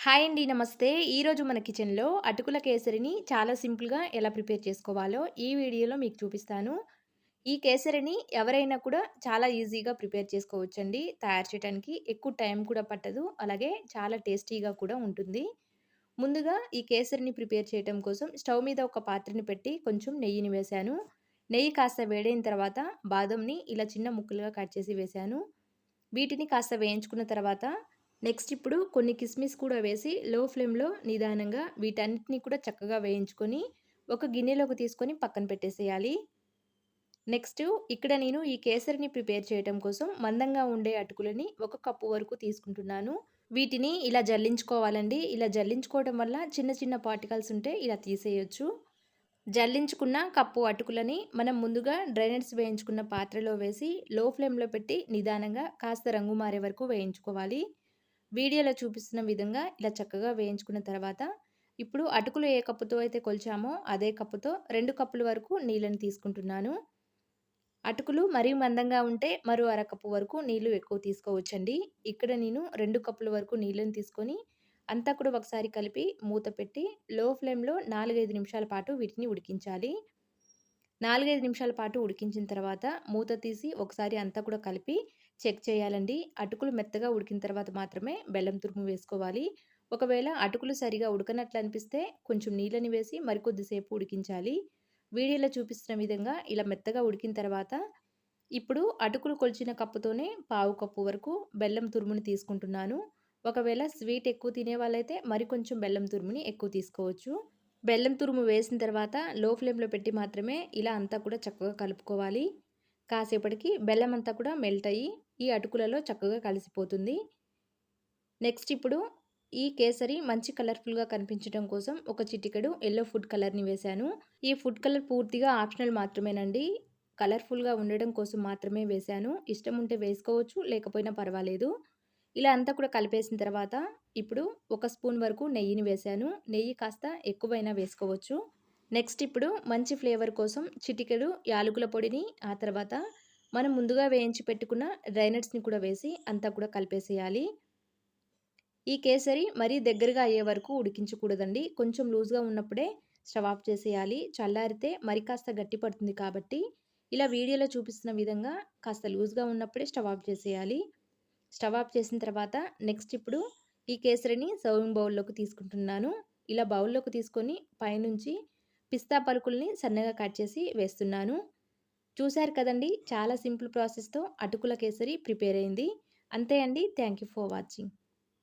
Hi అండి నమస్తే. ఈరోజు మన కిచెన్లో అటుకుల కేసరిని చాలా సింపుల్గా ఎలా ప్రిపేర్ చేసుకోవాలో ఈ వీడియోలో మీకు చూపిస్తాను. ఈ కేసరిని ఎవరైనా కూడా చాలా ఈజీగా ప్రిపేర్ చేసుకోవచ్చండి. తయారు చేయడానికి ఎక్కువ టైం కూడా పట్టదు అలాగే చాలా టేస్టీగా కూడా ఉంటుంది. ముందుగా ఈ కేసరిని ప్రిపేర్ చేయడం కోసం స్టవ్ మీద ఒక పాత్రని పెట్టి కొంచెం నెయ్యిని వేశాను. నెయ్యి కాస్త వేడైన తర్వాత బాదంని ఇలా చిన్న ముక్కలుగా కట్ చేసి వేశాను. వీటిని కాస్త వేయించుకున్న తర్వాత నెక్స్ట్ ఇప్పుడు కొన్ని కిస్మిస్ కూడా వేసి లో ఫ్లేమ్లో నిదానంగా వీటన్నిటిని కూడా చక్కగా వేయించుకొని ఒక గిన్నెలోకి తీసుకొని పక్కన పెట్టేసేయాలి. నెక్స్ట్ ఇక్కడ నేను ఈ కేసరిని ప్రిపేర్ చేయడం కోసం మందంగా ఉండే అటుకులని ఒక కప్పు వరకు తీసుకుంటున్నాను. వీటిని ఇలా జల్లించుకోవాలండి. ఇలా జల్లించుకోవడం వల్ల చిన్న చిన్న పార్టికల్స్ ఉంటే ఇలా తీసేయొచ్చు. జల్లించుకున్న కప్పు అటుకులని మనం ముందుగా డ్రైనర్స్ వేయించుకున్న పాత్రలో వేసి లో ఫ్లేమ్లో పెట్టి నిదానంగా కాస్త రంగు మారే వరకు వేయించుకోవాలి. వీడియోలో చూపిస్తున్న విధంగా ఇలా చక్కగా వేయించుకున్న తర్వాత ఇప్పుడు అటుకులు ఏ కప్పుతో అయితే కొలిచామో అదే కప్పుతో రెండు కప్పుల వరకు నీళ్ళని తీసుకుంటున్నాను. అటుకులు మరీ మందంగా ఉంటే మరో అరకప్పు వరకు నీళ్ళు ఎక్కువ తీసుకోవచ్చండి. ఇక్కడ నేను రెండు కప్పుల వరకు నీళ్ళని తీసుకొని అంతా కూడా ఒకసారి కలిపి మూత పెట్టి లో ఫ్లేమ్లో నాలుగైదు నిమిషాల పాటు వీటిని ఉడికించాలి. నాలుగైదు నిమిషాల పాటు ఉడికించిన తర్వాత మూత తీసి ఒకసారి అంతా కూడా కలిపి చెక్ చేయాలండి. అటుకులు మెత్తగా ఉడికిన తర్వాత మాత్రమే బెల్లం తురుము వేసుకోవాలి. ఒకవేళ అటుకులు సరిగా ఉడకనట్లు అనిపిస్తే కొంచెం నీళ్ళని వేసి మరికొద్దిసేపు ఉడికించాలి. వీడియోలో చూపిస్తున్న విధంగా ఇలా మెత్తగా ఉడికిన తర్వాత ఇప్పుడు అటుకులు కొలిచిన కప్పుతోనే పావు కప్పు వరకు బెల్లం తురుముని తీసుకుంటున్నాను. ఒకవేళ స్వీట్ ఎక్కువ తినే వాళ్ళైతే మరి కొంచెం బెల్లం తురుముని ఎక్కువ తీసుకోవచ్చు. బెల్లం తురుము వేసిన తర్వాత లో ఫ్లేమ్లో పెట్టి మాత్రమే ఇలా అంతా కూడా చక్కగా కలుపుకోవాలి. కాసేపటికి బెల్లం అంతా కూడా మెల్ట్ అయ్యి ఈ అటుకులలో చక్కగా కలిసిపోతుంది. నెక్స్ట్ ఇప్పుడు ఈ కేసరి మంచి కలర్ఫుల్గా కనిపించడం కోసం ఒక చిటికెడు ఎల్లో ఫుడ్ కలర్ని వేశాను. ఈ ఫుడ్ కలర్ పూర్తిగా ఆప్షనల్ మాత్రమేనండి. కలర్ఫుల్గా ఉండడం కోసం మాత్రమే వేశాను. ఇష్టం ఉంటే వేసుకోవచ్చు లేకపోయినా పర్వాలేదు. ఇలా అంతా కూడా కలిపేసిన తర్వాత ఇప్పుడు ఒక స్పూన్ వరకు నెయ్యిని వేశాను నెయ్యి కాస్త ఎక్కువైనా వేసుకోవచ్చు. నెక్స్ట్ ఇప్పుడు మంచి ఫ్లేవర్ కోసం చిటికెడు యాలకుల పొడిని ఆ తర్వాత మనం ముందుగా వేయించి పెట్టుకున్న డ్రైనట్స్ని కూడా వేసి అంతా కూడా కలిపేసేయాలి. ఈ కేసరి మరీ దగ్గరగా అయ్యే వరకు ఉడికించకూడదండి. కొంచెం లూజ్గా ఉన్నప్పుడే స్టవ్ ఆఫ్ చేసేయాలి. చల్లారితే మరి కాస్త గట్టి పడుతుంది కాబట్టి ఇలా వీడియోలో చూపిస్తున్న విధంగా కాస్త లూజ్గా ఉన్నప్పుడే స్టవ్ ఆఫ్ చేసేయాలి. స్టవ్ ఆఫ్ చేసిన తర్వాత నెక్స్ట్ ఇప్పుడు ఈ కేసరిని సర్వింగ్ బౌల్లోకి తీసుకుంటున్నాను. ఇలా బౌల్లోకి తీసుకొని పైనుంచి పిస్తా పలుకుల్ని సన్నగా కట్ చేసి వేస్తున్నాను. చూశారు కదండి చాలా సింపుల్ ప్రాసెస్తో అటుకుల కేసరి ప్రిపేర్ అయింది. అంతే అండి థ్యాంక్ యూ ఫర్ వాచింగ్.